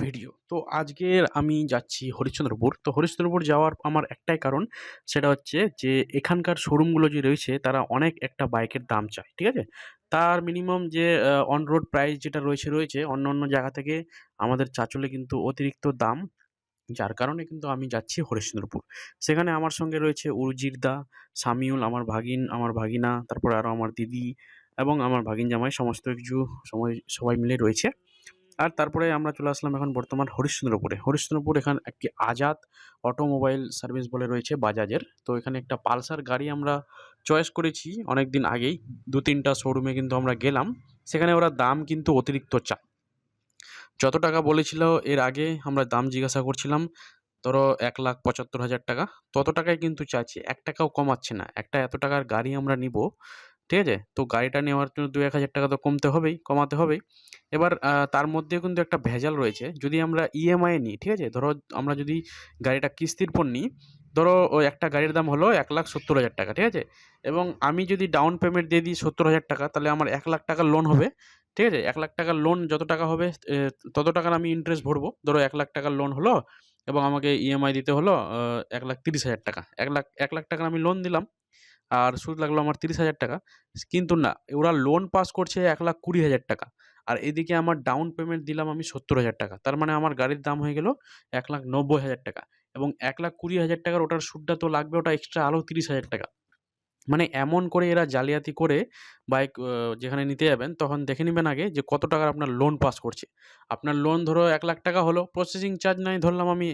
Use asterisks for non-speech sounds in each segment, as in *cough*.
Video তো আজকের আমি যাচ্ছি হরিশ্চন্দ্রপুর। তো হরিশ্চন্দ্রপুর যাওয়ার আমার একটাই কারণ, সেটা হচ্ছে যে এখানকার শোরুমগুলো যে রয়েছে, তারা অনেক একটা বাইকের দাম চায়, ঠিক আছে? তার মিনিমাম যে অন রোড প্রাইস যেটা রয়েছে রয়েছে, অন্য অন্য জায়গা থেকে আমাদের চাঁচলে কিন্তু অতিরিক্ত দাম। যার কারণে কিন্তু আমি যাচ্ছি হরিশ্চন্দ্রপুর। সেখানে আমার সঙ্গে রয়েছে উর্জির দা, সামিউল, আমার ভাগিন, আমার ভাগিনা, তারপরে আরও আমার দিদি এবং আমার ভাগিন জামাই সমস্ত কিছু সময়, সবাই মিলে রয়েছে। আর তারপরে আমরা চলে আসলাম এখন বর্তমান হরিশ্চন্দ্রপুরে। হরিশ্চন্দ্রপুর এখানে একটি আজাদ অটোমোবাইল সার্ভিস বলে রয়েছে বাজাজের। তো এখানে একটা পালসার গাড়ি আমরা চয়েস করেছি অনেক দিন আগেই। দু তিনটা শোরুমে কিন্তু আমরা গেলাম। সেখানে ওরা দাম কিন্তু অতিরিক্ত চায়। যত টাকা বলেছিল এর আগে আমরা দাম জিজ্ঞাসা করছিলাম, ধরো এক লাখ পঁচাত্তর হাজার টাকা। তত টাকায় কিন্তু চাইছে। এক টাকাও কমাচ্ছে না। একটা এত টাকার গাড়ি আমরা নিব ঠিক আছে? তো গাড়িটা নেওয়ার জন্য দু এক হাজার টাকা তো কমতে হবেই, কমাতে হবেই। এবার তার মধ্যে কিন্তু একটা ভেজাল রয়েছে। যদি আমরা ইএমআই নিই, ঠিক আছে? ধরো আমরা যদি গাড়িটা কিস্তির পর নিই, ধরো ওই একটা গাড়ির দাম হলো এক লাখ সত্তর হাজার টাকা, ঠিক আছে? এবং আমি যদি ডাউন পেমেন্ট দিয়ে দিই সত্তর হাজার টাকা, তাহলে আমার এক লাখ টাকার লোন হবে, ঠিক আছে? এক লাখ টাকার লোন যত টাকা হবে তত টাকার আমি ইন্টারেস্ট ভরবো। ধরো এক লাখ টাকার লোন হলো, এবং আমাকে ইএমআই দিতে হলো এক লাখ তিরিশ হাজার টাকা। এক লাখ এক লাখ টাকার আমি লোন দিলাম আর সুদ লাগল আমার তিরিশ হাজার টাকা। কিন্তু না, ওরা লোন পাস করছে এক লাখ কুড়ি হাজার টাকা। আর এদিকে আমার ডাউন পেমেন্ট দিলাম আমি সত্তর হাজার টাকা। তার মানে আমার গাড়ির দাম হয়ে গেল এক লাখ নব্বই হাজার টাকা। এবং এক লাখ কুড়ি হাজার টাকার ওটার সুদটা তো লাগবে, ওটা এক্সট্রা আরও তিরিশ হাজার টাকা। মানে এমন করে এরা জালিয়াতি করে বাইক যেখানে নিতে যাবেন, তখন দেখে নেবেন আগে যে কত টাকার আপনার লোন পাস করছে। আপনার লোন ধরো এক লাখ টাকা হলো প্রসেসিং চার্জ নাই ধরলাম আমি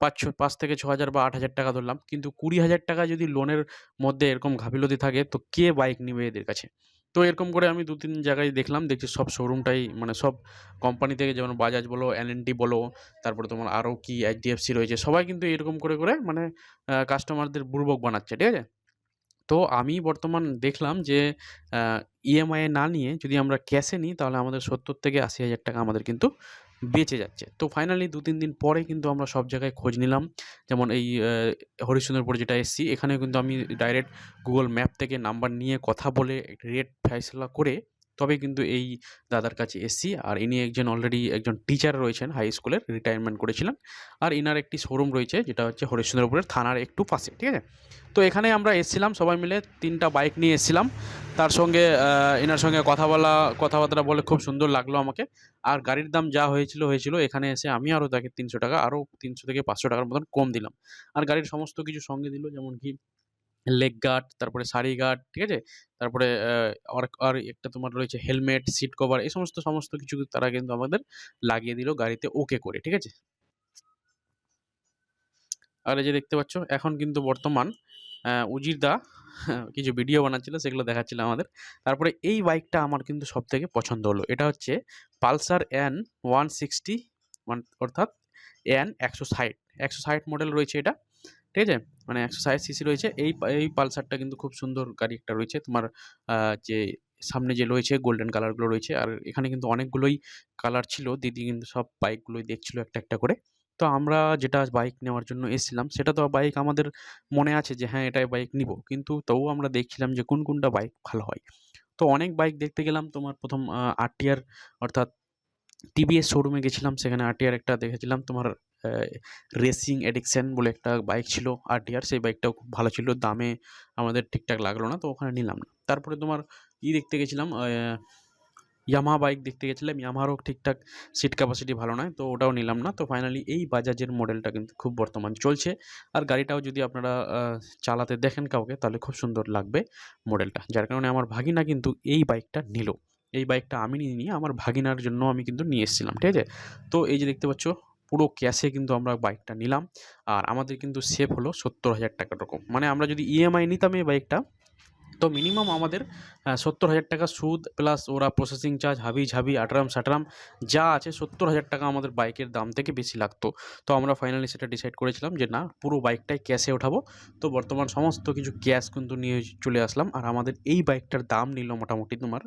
পাঁচ পাঁচ থেকে ছ হাজার বা আট হাজার টাকা ধরলাম। কিন্তু কুড়ি হাজার টাকা যদি লোনের মধ্যে এরকম ঘাপিলতি থাকে, তো কে বাইক নেবে এদের কাছে? তো এরকম করে আমি দু তিন জায়গায় দেখলাম, দেখছি সব শোরুমটাই মানে সব কোম্পানি থেকে যেমন বাজাজ বলো এল এন টি বলো, তারপরে তোমার আরও কি এইচডিএফসি রয়েছে, সবাই কিন্তু এরকম করে করে মানে কাস্টমারদের বুর্বক বানাচ্ছে, ঠিক আছে? তো আমি বর্তমান দেখলাম যে ইএমআই না নিয়ে যদি আমরা ক্যাশে নিই, তাহলে আমাদের সত্তর থেকে আশি হাজার টাকা আমাদের কিন্তু বেঁচে যাচ্ছে। তো ফাইনালি দু তিন দিন পরে কিন্তু আমরা সব জায়গায় খোঁজ নিলাম। যেমন এই হরিশ্চন্দ্রপুর যেটা এসছি এখানে কিন্তু আমি ডাইরেক্ট গুগল ম্যাপ থেকে নাম্বার নিয়ে কথা বলে রেট ফয়সলা করে তবে কিন্তু এই দাদার কাছে এসছি। আর ইনি একজন অলরেডি একজন টিচার রয়েছেন হাই স্কুলের রিটায়ারমেন্ট করেছিলেন। আর ইনার একটি শোরুম রয়েছে, যেটা হচ্ছে হরিশ্চন্দ্রপুরের থানার একটু পাশে, ঠিক আছে? তো এখানে আমরা এসেছিলাম, সবাই মিলে তিনটা বাইক নিয়ে এসেছিলাম। তার সঙ্গে এনার সঙ্গে কথা বলা, কথাবার্তা বলে খুব সুন্দর লাগল আমাকে। আর গাড়ির দাম যা হয়েছিল হয়েছিল, এখানে এসে আমি আরও তাকে তিনশো টাকা আরও তিনশো থেকে পাঁচশো টাকার মতন কম দিলাম। আর গাড়ির সমস্ত কিছু সঙ্গে দিল যেমন কি লেগ গার্ড তারপরে সারি গার্ড ঠিক আছে? তারপরে আর আর একটা তোমার রয়েছে হেলমেট সিট কভার এই সমস্ত সমস্ত কিছু তারা কিন্তু আমাদের লাগিয়ে দিল গাড়িতে ওকে করে ঠিক আছে? আর এই যে দেখতে পাচ্ছ এখন কিন্তু বর্তমান আহ, উজির দা কিছু ভিডিও বানাচ্ছিল সেগুলো দেখাচ্ছিল আমাদের। তারপরে এই বাইকটা আমার কিন্তু সব থেকে পছন্দ হলো। এটা হচ্ছে পালসার এন ওয়ান সিক্সটি অর্থাৎ এন একশো ষাট একশো ষাট মডেল রয়েছে এটা। ঠিক আছে? মানে একশো ষাট সিসি রয়েছে। এই এই পালসারটা কিন্তু খুব সুন্দর গাড়ি একটা রয়েছে। তোমার যে সামনে যে রয়েছে গোল্ডেন কালারগুলো রয়েছে। আর এখানে কিন্তু অনেকগুলোই কালার ছিল। দিদি কিন্তু সব বাইকগুলোই দেখছিল একটা একটা করে। তো আমরা যেটা বাইক নেওয়ার জন্য এসেছিলাম, সেটা তো বাইক আমাদের মনে আছে যে হ্যাঁ এটাই বাইক নিব। কিন্তু তবুও আমরা দেখছিলাম যে, কোন, কোনটা বাইক ভালো হয়। তো অনেক বাইক দেখতে গেলাম। তোমার প্রথম আরটিআর অর্থাৎ টিভিএস শোরুমে গেছিলাম। সেখানে আরটিআর একটা দেখেছিলাম। তোমার রেসিং এডিকশন বলে একটা বাইক ছিল আরটিআর সেই বাইকটাও খুব ভালো ছিল। দামে আমাদের ঠিকঠাক লাগল না, তো ওখানে নিলাম না। তারপরে তোমার ই দেখতে গেছিলাম? ইয়ামাহা বাইক দেখতে গেছিলাম। ইয়ামাহারও ঠিকঠাক সিট ক্যাপাসিটি ভালো নয়, তো ওটাও নিলাম না। তো ফাইনালি এই বাজাজের মডেলটা কিন্তু খুব বর্তমান চলছে। আর গাড়িটাও যদি আপনারা চালাতে দেখেন কাউকে, তাহলে খুব সুন্দর লাগবে মডেলটা যার কারণে আমার ভাগিনা কিন্তু এই বাইকটা নিল। এই বাইকটা আমি নিয়ে নিয়ে আমার ভাগিনার জন্য আমি কিন্তু নিয়ে এসেছিলাম, ঠিক আছে? তো এই যে দেখতে পাচ্ছ পুরো ক্যাশে কিন্তু আমরা বাইকটা নিলাম। আর আমাদের কিন্তু সেভ হলো সত্তর হাজার টাকার রকম। মানে আমরা যদি ইএমআই নিতাম এই বাইকটা তো মিনিমাম আমাদের সত্তর হাজার টাকা সুদ প্লাস ওরা প্রসেসিং চার্জ হাবি ঝাবি, আটরাম সাটরাম, যা আছে সত্তর হাজার টাকা আমাদের বাইকের দাম থেকে বেশি লাগতো। তো আমরা ফাইনালি সেটা ডিসাইড করেছিলাম যে না, পুরো বাইকটাই ক্যাশে ওঠাবো। তো বর্তমান সমস্ত কিছু ক্যাশ কিন্তু নিয়ে চলে আসলাম। আর আমাদের এই বাইকটার দাম নিল মোটামুটি তোমার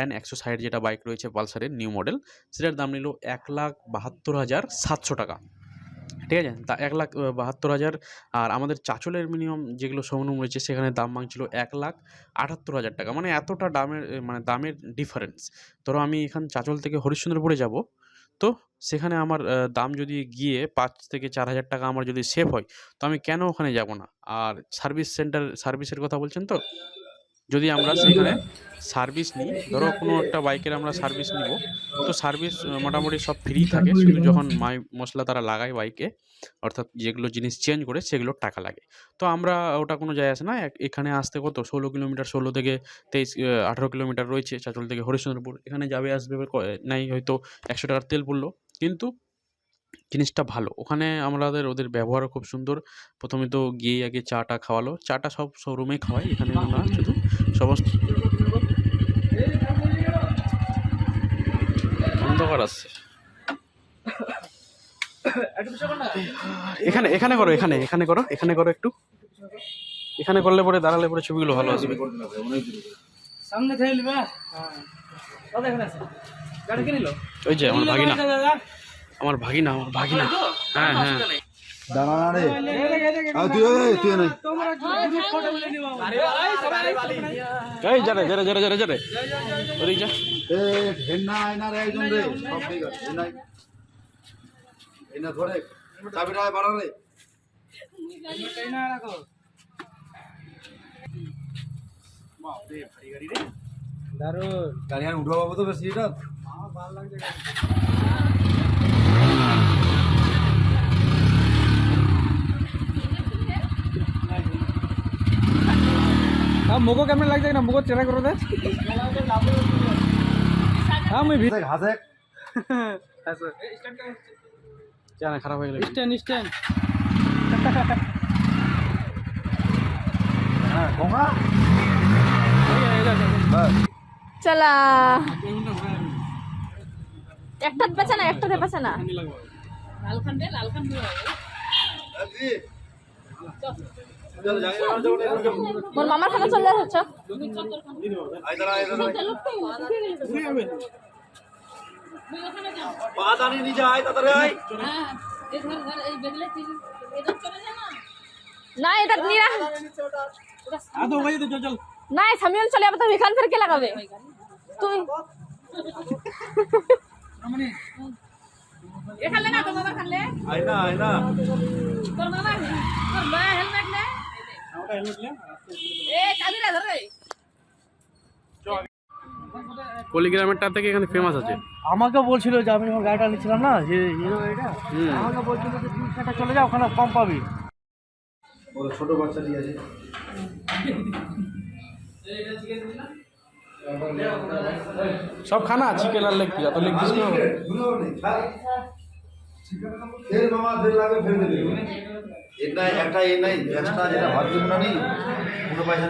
এন একশো ষাট যেটা বাইক রয়েছে পালসারের নিউ মডেল সেটার দাম নিল এক লাখ বাহাত্তর হাজার সাতশো টাকা। ঠিক আছে? তা এক লাখ বাহাত্তর হাজার, আর আমাদের চাচলের মিনিমাম যেগুলো শোরুম রয়েছে, সেখানে দাম মাংছিল এক লাখ আটাত্তর হাজার টাকা। মানে এতটা দামের মানে দামের ডিফারেন্স ধরো আমি এখান চাচল থেকে হরিশ্চন্দ্রপুরে যাব, তো সেখানে আমার দাম যদি গিয়ে পাঁচ থেকে চার হাজার টাকা আমার যদি সেভ হয়, তো আমি কেন ওখানে যাব না? আর সার্ভিস সেন্টার সার্ভিসের কথা বলছেন তো? যদি আমরা সেখানে সার্ভিস নিই, ধরো কোনো একটা বাইকের আমরা সার্ভিস নিব, তো সার্ভিস মোটামুটি সব ফ্রি থাকে, শুধু যখন মাই, মশলা তারা লাগায় বাইকে অর্থাৎ যেগুলো জিনিস চেঞ্জ করে সেগুলোর টাকা লাগে। তো আমরা, ওটা কোনো যায় আসে না এখানে আসতে কত? ষোলো কিলোমিটার, ষোলো থেকে তেইশ আঠারো কিলোমিটার রয়েছে, চাচল থেকে হরিশ্চন্দ্রপুর, এখানে যাবে, আসবে নাই, হয়তো একশো টাকার তেল পড়ল। কিন্তু জিনিসটা ভালো। ওখানে আমাদের ওদের ব্যবহারও খুব সুন্দর। প্রথমে তো গিয়ে আগে চাটা খাওয়ালো। চাটা সব শোরুমেই খাওয়াই। এখানে না শুধু সমস্ত অন্ধকার আসছে এখানে এখানে করো এখানে এখানে করো এখানে করো একটু। এখানে করলে পরে দাঁড়ালে পরে ছবিগুলো ভালো আসবে। সামনে হ্যাঁ। ওই যে আমার ভাগিনা। আমার ভাগিনা আমার ভাগিনা। হ্যাঁ হ্যাঁ। দাঁড়া রে। তুই এই, নাই এই ওদিক যা। এ রে একজন রে। সব ঠিক আছে ঢের নাই ধরে। চাবিটা বাড়া রে। দারুণ গাড়ি আর উঠবা পাবো তো বেশি এটা। মুখো কেমন লাগছে না মুখো চেনা করে হ্যাঁ দেখ হাতে জানা খারাপ হয়ে গেল। স্ট্যান্ড স্ট্যান্ড হ্যাঁ গঙ্গা। চলা। একটাতে পেছে না একটাতে পেছে না। মোর মামার খানা চলে যাচ্ছ? আয় আয় আয় না। এটা নিরা। না সামিয়ন চলে যাবে তো এখান থেকে কে লাগাবে? তুমি *laughs* এখানে না তোমার খালে? আয় না তোর মামা তোর মা হেলমেট নে? এ চাবিটা ধরে পলিগ্রামেরটা থেকে এখানে ফেমাস আছে। আমাকে বলছিল যে আমি যখন গাড়িটা নিচ্ছিলাম না যে হিরো গাড়িটা আমাকে বলছিল যে চলে যাও ওখানে কম পাবি। ওরা ছোট বাচ্চা নিয়ে আছে। সব খানা? চিকেন আর লেগ পিস এত লেগ পিস এটা একটা এ নাই এক্সট্রা যেটা ভাত নেই পুরো পয়সা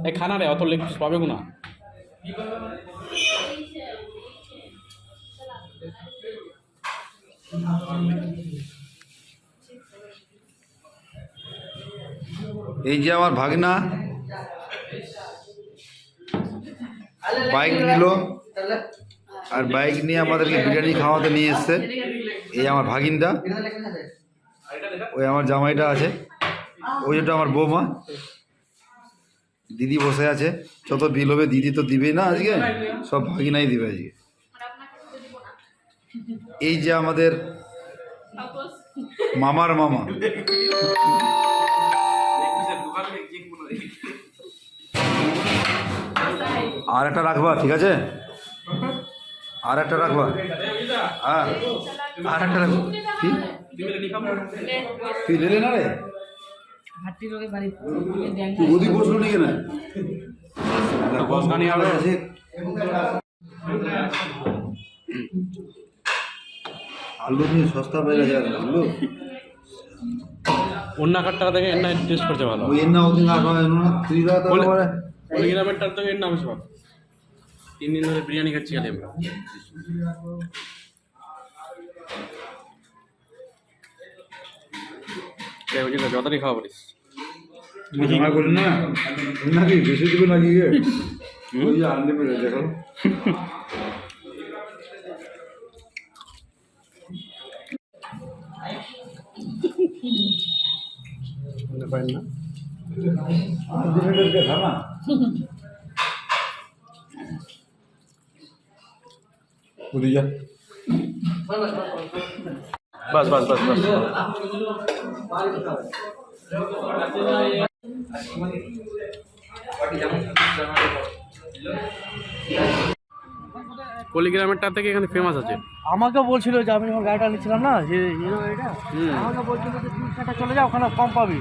এই খানা রে অত লেগ পিস পাবে না এই যে আমার ভাগনা। বাইক নিল আর বাইক নিয়ে আমাদেরকে বিরিয়ানি খাওয়াতে নিয়ে এসছে। এই আমার ভাগিনটা ওই আমার জামাইটা আছে। ওই যেটা আমার বৌমা। দিদি বসে আছে। যত বিল হবে দিদি তো দিবেই না আজকে। সব ভাগিনাই দিবে আজকে। এই যে আমাদের মামার মামা। আর একটা রাখবা ঠিক আছে? আর একটা রাখবা। হ্যাঁ। আর একটা রাখবা। কি? তুই লেলে না রে? তুই গদি বসল নাকি না? বসখানি। আছে। আলু। নিয়ে সস্তা পেয়ে গেছে আর আলু। অন্য কার টাকা থেকে এর টেস্ট করছে ভালো। ওই এর না ওদিন আর তুই দাদা বলে- পরে। থেকে এর নাম আছে ভালো। তিন দিন ধরে বিরিয়ানি খাচ্ছি খালি আমরা। বুঝলি খাওয়া পারিস জামা করি না? নাকি বেশি দিবে নাকি ওই যে আনলিমিটেড দেখো। *laughs* পারেন না? *laughs* বাস বাস বাস বাস কলিগ্রামেরটা থেকে এখানে ফেমাস আছে। আমাকে বলছিল যে আমি যখন গাড়িটা নিচ্ছিলাম না যে হিরো গাড়িটা আমাকে বলছিল যে তুমি চলে যাও ওখানে কম পাবি।